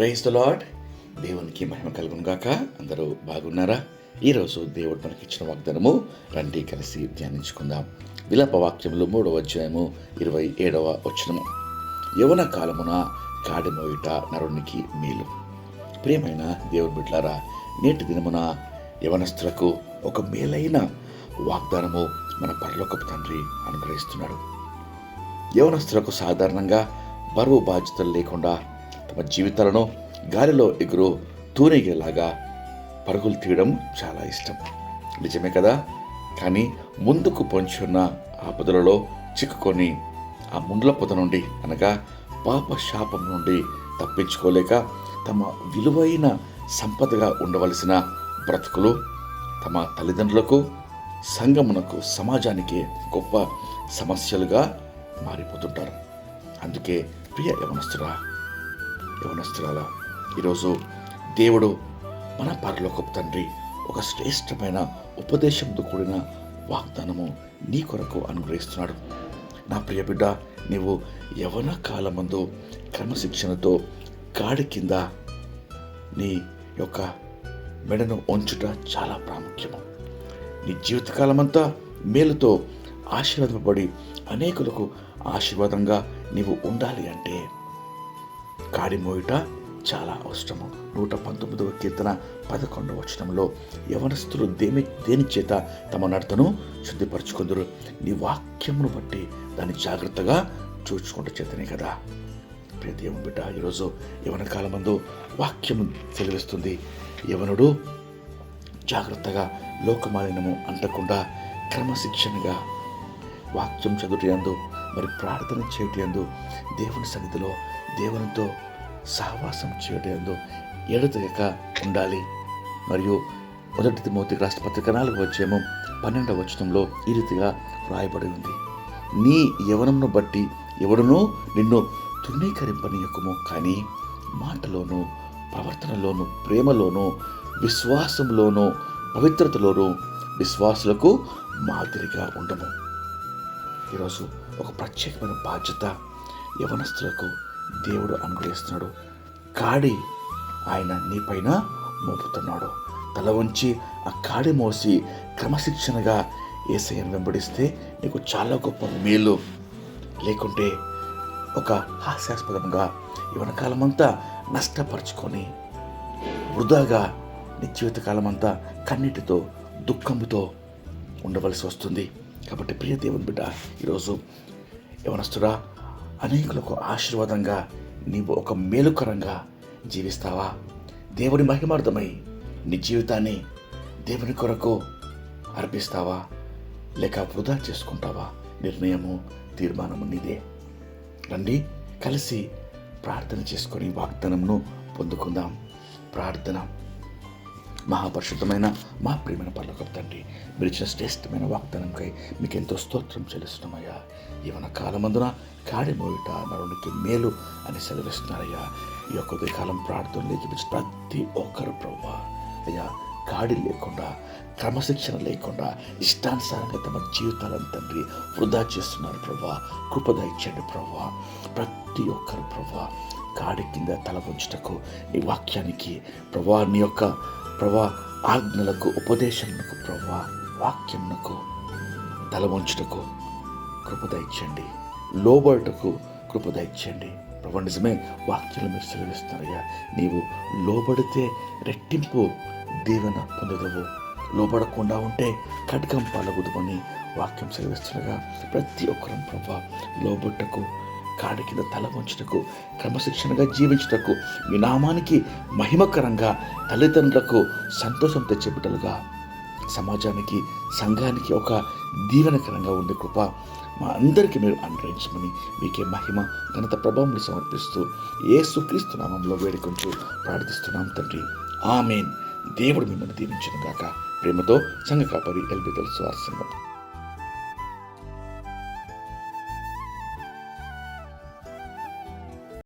Praise the lord దేవునికి మహిమ కలుగును గాక. అందరూ బాగున్నారా? ఈరోజు దేవుడు మనకి ఇచ్చిన వాగ్దానము రండి కలిసి ధ్యానించుకుందాం. విలప వాక్యములు మూడవ అధ్యాయము ఇరవై ఏడవ వచనము. యవన కాలమున కాడిమోయుట నరునికి మేలు. ప్రియమైన దేవుడు బిడ్లారా నేటి దినమున యవనస్తులకు ఒక మేలైన వాగ్దానము మన పరలోకపు తండ్రి అనుగ్రహిస్తున్నాడు. యవనస్తులకు సాధారణంగా బరువు బాధ్యతలు లేకుండా తమ జీవితాలను గాలిలో ఎగురు తూనిగేలాగా పరుగులు తీయడం చాలా ఇష్టం. నిజమే కదా? కానీ ముందుకు పొంచున్న ఆపదలలో చిక్కుకొని ఆ ముండ్ల పొద నుండి అనగా పాప శాపం నుండి తప్పించుకోలేక తమ విలువైన సంపదగా ఉండవలసిన బ్రతుకులు తమ తల్లిదండ్రులకు సంగమునకు సమాజానికి గొప్ప సమస్యలుగా మారిపోతుంటారు. అందుకే ప్రియ యవనస్తురా యవనస్తురాల ఈరోజు దేవుడు మన పరలోకపు తండ్రి ఒక శ్రేష్టమైన ఉపదేశంతో కూడిన వాగ్దానము నీ కొరకు అనుగ్రహిస్తున్నాడు. నా ప్రియ బిడ్డ నీవు యవన కాలమందు క్రమశిక్షణతో కాడి కింద నీ యొక్క మెడను ఉంచుట చాలా ప్రాముఖ్యము. నీ జీవితకాలమంతా మేలుతో ఆశీర్వాదపడి అనేకులకు ఆశీర్వాదంగా నీవు ఉండాలి అంటే కాడిమోయుట చాలా అవసరము. నూట పంతొమ్మిదవ కీర్తన పదకొండవ వచనంలో యవనస్తులు దేని దేని చేత తమ నడతను శుద్ధిపరచుకుందరు? నీ వాక్యమును బట్టి దాన్ని జాగ్రత్తగా చూచుకుంటూ చేతనే కదా. ప్రతి బిడ్డ ఈరోజు యవన కాలమందు వాక్యము తెలివిస్తుంది. యవనుడు జాగ్రత్తగా లోకమాలినము అంటకుండా క్రమశిక్షణగా వాక్యం చదువుటందు మరి ప్రార్థన చేయటందు దేవుని సన్నిధిలో దేవునితో సహవాసం చేయడంలో ఎడతెగక ఉండాలి. మరియు మొదటి తిమోతి రాష్ట్ర పత్రిక నాలుగు వచ్చేమో పన్నెండవ వచనంలో ఈ రీతిగా వ్రాయబడి ఉంది. నీ యవనమును బట్టి ఎవడునూ నిన్ను తృణీకరింపనీయకము. కానీ మాటలోను ప్రవర్తనలోను ప్రేమలోను విశ్వాసంలోను పవిత్రతలోను విశ్వాసులకు మాదిరిగా ఉండము. ఈరోజు ఒక ప్రత్యేకమైన బాధ్యత యవనస్తులకు దేవుడు అనుగ్రహిస్తున్నాడు. కాడి ఆయన నీపైన మోపుతున్నాడు. తల వంచి ఆ కాడి మోసి క్రమశిక్షణగా ఏసయ్యను వెంబడిస్తే నీకు చాలా గొప్ప మేలు. లేకుంటే ఒక హాస్యాస్పదంగా ఇవన కాలమంతా నష్టపరుచుకొని వృధాగా నీ జీవితకాలం అంతా కన్నీటితో దుఃఖంతో ఉండవలసి వస్తుంది. కాబట్టి ప్రియ దేవుని బిడ్డ ఈరోజు యవనస్తుడా అనేకులకు ఆశీర్వాదంగా నీవు ఒక మేలుకరంగా జీవిస్తావా? దేవుని మహిమార్థమై నీ జీవితాన్ని దేవుని కొరకు అర్పిస్తావా? లేక వృధా చేసుకుంటావా? నిర్ణయము తీర్మానము నీదే. రండి కలిసి ప్రార్థన చేసుకొని వాగ్దానంను పొందుకుందాం. ప్రార్థన. మహాపరిశుద్ధమైన మా ప్రియమైన పర్లకు తండ్రి మీరు ఇచ్చిన శ్రేష్టమైన వాగ్దానంకై మీకు ఎంతో స్తోత్రం చెల్లిస్తున్నామయ్యా. ఈవన కాలమందున కాడి మోయుట నరునికి మేలు అని సెలవిస్తున్నారయ్యా. ఈ యొక్క ఉదయకాలం ప్రార్థనలోకి ప్రతి ఒక్కరు ప్రభా అయ్యా గాడి లేకుండా క్రమశిక్షణ లేకుండా ఇష్టానుసారంగా తమ జీవితాలను తండ్రి వృధా చేస్తున్నారు ప్రభా కృపద ఇచ్చండి ప్రభా ప్రతి ఒక్కరు ప్రభా కాడి కింద తల ఉంచుటకు నీ వాక్యానికి ప్రభా నీ యొక్క ప్రభా ఆజ్ఞలకు ఉపదేశములకు ప్రభా వాక్యమునకు తలవంచుటకు కృపద ఇచ్చండి లోబడుటకు కృపద ఇచ్చండి ప్రభా నిజమే వాక్యాలు మీరు సెలవిస్తున్నారయ్యా. నీవు లోబడితే రెట్టింపు దీవెన పొందదవు. లోబడకుండా ఉంటే ఖడ్గం అని వాక్యం సెలవిస్తుండగా ప్రతి ఒక్కరం ప్రభా లోబట్టకు కాడి కింద తల వంచుటకు క్రమశిక్షణగా జీవించుటకు మీ నామానికి మహిమకరంగా తల్లిదండ్రులకు సంతోషం తెచ్చే సమాజానికి సంఘానికి ఒక దీవెనకరంగా ఉండే కృప. మా అందరికీ మీరు అనుగ్రహించమని మీకే మహిమ ఘనత ప్రభావం సమర్పిస్తూ ఏసుక్రీస్తు నామంలో వేడుకుంటూ ప్రార్థిస్తున్నాం తండ్రి. ఆమెన్. దేవుడు మిమ్మల్ని దీవించిన గాక ప్రేమతో సంఘ కాపరి ఎల్బి తెలుసు